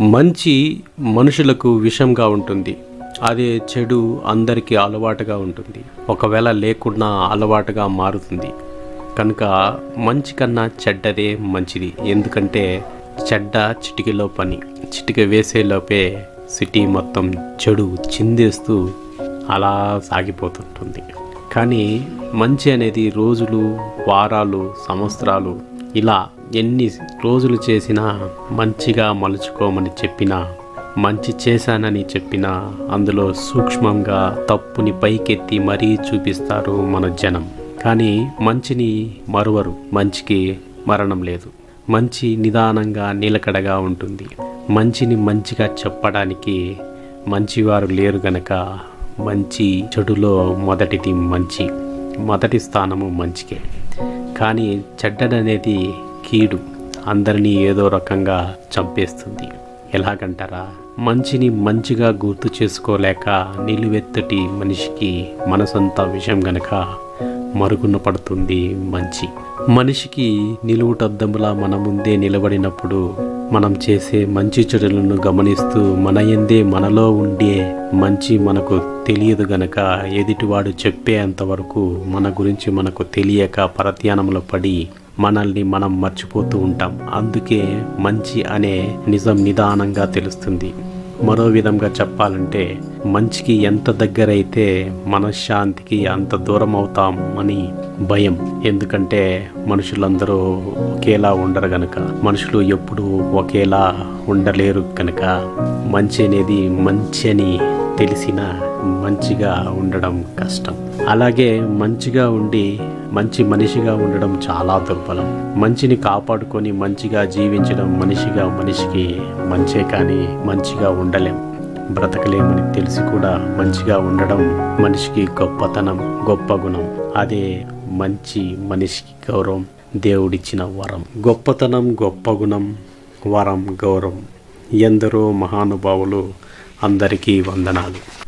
మంచి మనుషులకు విషంగా ఉంటుంది. అదే చెడు అందరికీ అలవాటుగా ఉంటుంది. ఒకవేళ లేకున్నా అలవాటుగా మారుతుంది. కనుక మంచి కన్నా చెడ్డదే మంచిది. ఎందుకంటే చెడ్డ చిటికలో పని. చిటిక వేసేలోపే సిటీ మొత్తం చెడు చిందేస్తూ అలా సాగిపోతుంటుంది. కానీ మంచి అనేది రోజులు వారాలు సంవత్సరాలు ఇలా ఎన్ని రోజులు చేసినా మంచిగా మలుచుకోమని చెప్పినా మంచి చేశానని చెప్పినా అందులో సూక్ష్మంగా తప్పుని పైకెత్తి మరీ చూపిస్తారు మన జనం. కానీ మంచిని మరువరు మంచికి మరణం లేదు. మంచి నిదానంగా నిలకడగా ఉంటుంది. మంచిని మంచిగా చెప్పడానికి మంచివారు లేరు గనక మంచి చెడులో మొదటిది మంచి మొదటి స్థానము మంచికే. కానీ చెడ్డదనేది కీడు అందరినీ ఏదో రకంగా చంపేస్తుంది. ఎలాగంటారా? మంచిని మంచిగా గుర్తు చేసుకోలేక నిలువెత్తటి మనిషికి మనసంతా విషయం గనక మరుగున పడుతుంది మంచి. మనిషికి నిలువుటద్దంలా మన ముందే నిలబడినప్పుడు మనం చేసే మంచి చెడులను గమనిస్తూ మన ఎందే మనలో ఉండే మంచి మనకు తెలియదు గనక ఎదుటివాడు చెప్పేంత వరకు మన గురించి మనకు తెలియక పరధ్యానంలో పడి మనల్ని మనం మర్చిపోతూ ఉంటాం. అందుకే మంచి అనే నిజం నిదానంగా తెలుస్తుంది. మరో విధంగా చెప్పాలంటే మంచికి ఎంత దగ్గరైతే మనశ్శాంతికి అంత దూరం అవుతాం అని భయం. ఎందుకంటే మనుషులందరూ ఒకేలా ఉండరు గనక. మనుషులు ఎప్పుడూ ఒకేలా ఉండలేరు కనుక మంచి అనేది మంచి అని తెలిసిన మంచిగా ఉండడం కష్టం. అలాగే మంచిగా ఉండి మంచి మనిషిగా ఉండడం చాలా దుర్బలం. మంచిని కాపాడుకొని మంచిగా జీవించడం మనిషిగా మనిషికి మంచే కానీ మంచిగా ఉండలేం. బ్రతకలేమని తెలిసి కూడా మంచిగా ఉండడం మనిషికి గొప్పతనం గొప్ప గుణం. అదే మంచి మనిషికి గౌరవం దేవుడిచ్చిన వరం. గొప్పతనం గొప్ప గుణం వరం గౌరవం. ఎందరో మహానుభావులు అందరికీ వందనాలు.